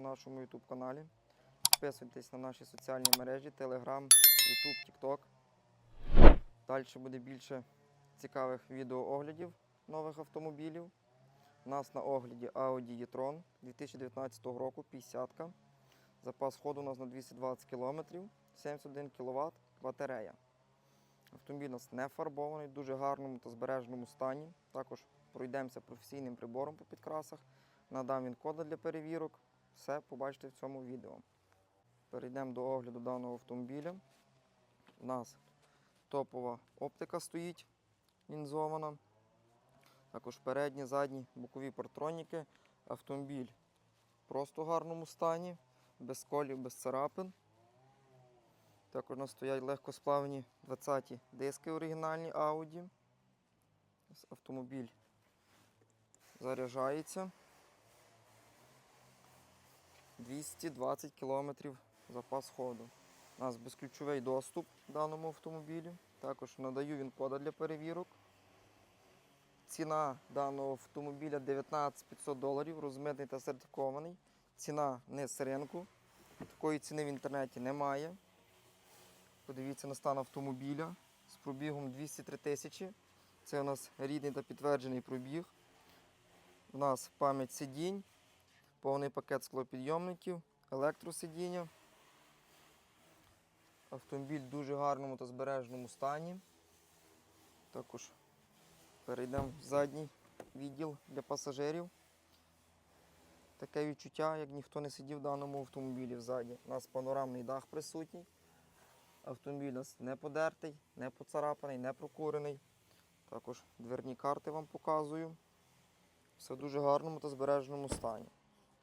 На нашому YouTube каналі. Підписуйтесь на наші соціальні мережі, Telegram, YouTube, TikTok. Далі буде більше цікавих відеооглядів нових автомобілів. У нас на огляді Audi e-tron 2019 року 50. -ка. Запас ходу у нас на 220 км, 71 кВт батарея. Автомобіль у нас не фарбований, в дуже гарному та збереженому стані. Також пройдемося професійним прибором по підкрасах. Надам він коди для перевірок. Все побачите в цьому відео. Перейдемо до огляду даного автомобіля. У нас топова оптика стоїть лінзована. Також передні, задні, бокові партроніки. Автомобіль просто в гарному стані, без колів, без царапин. Також у нас стоять легкосплавні 20-ті диски оригінальні Audi. Автомобіль заряджається. 220 км запас ходу. У нас безключовий доступ даному автомобілі. Також надаю він кода для перевірок. Ціна даного автомобіля 19 500 доларів, розмитний та сертифікований. Ціна не з ринку. Такої ціни в інтернеті немає. Подивіться на стан автомобіля з пробігом 203 тисячі. Це у нас рідний та підтверджений пробіг. У нас пам'ять сидінь, повний пакет склопідйомників, електросидіння. Автомобіль в дуже гарному та збереженому стані. Також перейдемо в задній відділ для пасажирів. Таке відчуття, як ніхто не сидів в даному автомобілі взаді. У нас панорамний дах присутній. Автомобіль у нас не подертий, не поцарапаний, не прокурений. Також дверні карти вам показую. Все в дуже гарному та збереженому стані.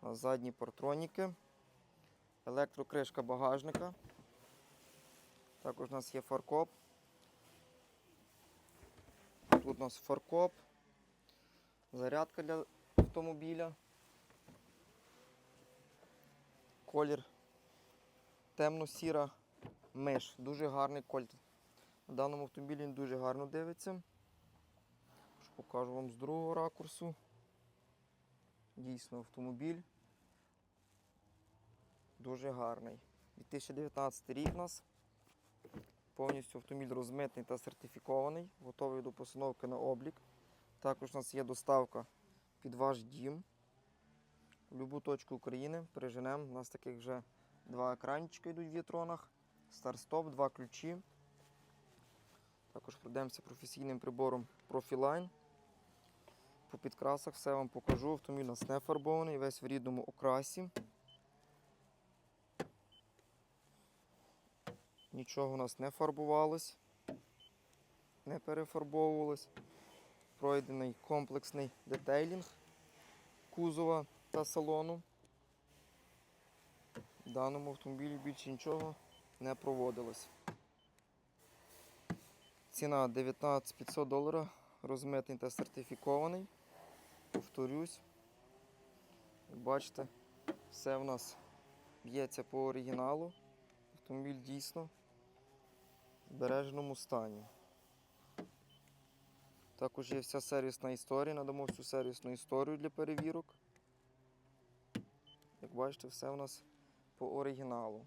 Задні партроніки, електрокришка багажника. Також у нас є фаркоп. Тут у нас фаркоп, зарядка для автомобіля. Колір темно-сіра миш. Дуже гарний колір. На даному автомобілі він дуже гарно дивиться. Покажу вам з другого ракурсу. Дійсно, автомобіль дуже гарний. 2019 рік у нас. Повністю автомобіль розмитний та сертифікований, готовий до постановки на облік. Також у нас є доставка під ваш дім. В будь-яку точку України переженемо. У нас таких вже два екранчики йдуть в вітронах. Старт-стоп, два ключі. Також пройдемося професійним прибором Profiline. По підкрасах все вам покажу. Автомобіль у нас не фарбований, весь в рідному окрасі. Нічого у нас не фарбувалось, не перефарбовувалось. Пройдений комплексний детейлінг кузова та салону. В даному автомобілі більше нічого не проводилось. Ціна 19 500 доларів, розмитний та сертифікований. Повторюсь. Як бачите, все в нас б'ється по оригіналу. Автомобіль дійсно в збереженому стані. Також є вся сервісна історія, надамо всю сервісну історію для перевірок. Як бачите, все у нас по оригіналу.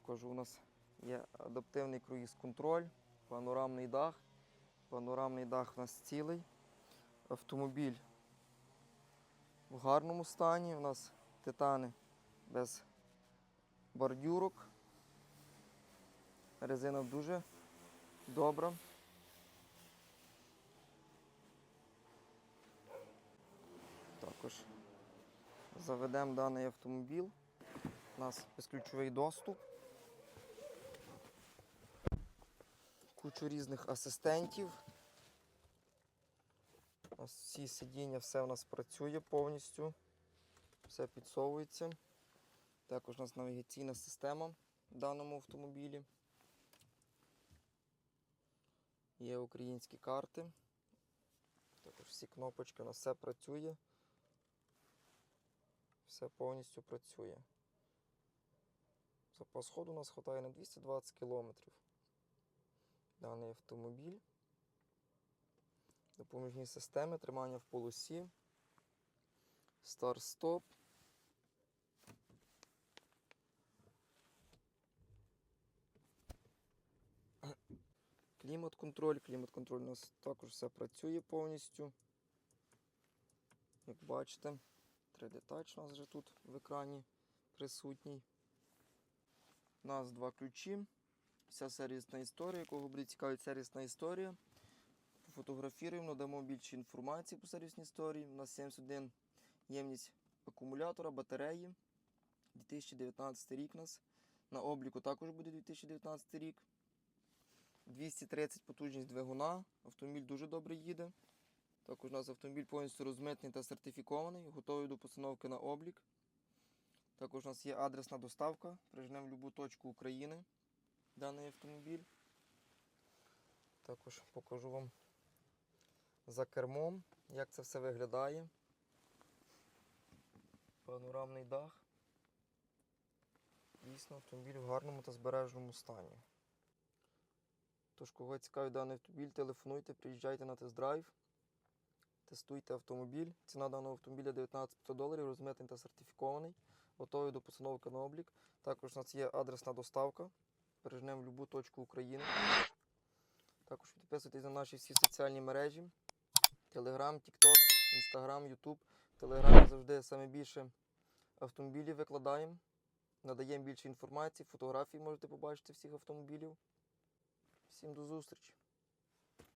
Покажу, у нас є адаптивний круїз-контроль, панорамний дах. Панорамний дах у нас цілий. Автомобіль в гарному стані. У нас титани без бордюрок. Резина дуже добра. Також заведемо даний автомобіль. У нас безключовий доступ. Кучу різних асистентів. Нас всі сидіння, все у нас працює повністю. Все підсовується. Також у нас навігаційна система в даному автомобілі. Є українські карти. Також всі кнопочки, у нас все працює. Все повністю працює. Запас ходу у нас вистачає на 220 км даний автомобіль. Допоміжні системи тримання в полосі, старт-стоп. Клімат-контроль, клімат-контроль у нас також все працює повністю. Як бачите, 3D-тач у нас вже тут в екрані присутній. У нас два ключі. Вся сервісна історія, кого буде цікавить сервісна історія. Фотографіруємо, надамо більше інформації по сервісній історії. У нас 71 ємність акумулятора, батареї. 2019 рік нас. На обліку також буде 2019 рік. 230 потужність двигуна. Автомобіль дуже добре їде. Також у нас автомобіль повністю розмитний та сертифікований, готовий до постановки на облік. Також у нас є адресна доставка. Прижнемо в будь-яку точку України даний автомобіль. Також покажу вам за кермом, як це все виглядає. Панорамний дах. Дійсно, автомобіль в гарному та збереженому стані. Тож, кого цікавить даний автомобіль, телефонуйте, приїжджайте на тест-драйв, тестуйте автомобіль. Ціна даного автомобіля 19 доларів, розмитний та сертифікований, готовий до постановки на облік. Також у нас є адресна доставка. Пережнемо в будь-яку точку України. Також підписуйтесь на наші всі соціальні мережі: Telegram, Тікток, Instagram, YouTube. В Телеграмі завжди саме більше автомобілів викладаємо. Надаємо більше інформації, фотографії можете побачити всіх автомобілів. Всім до зустрічі!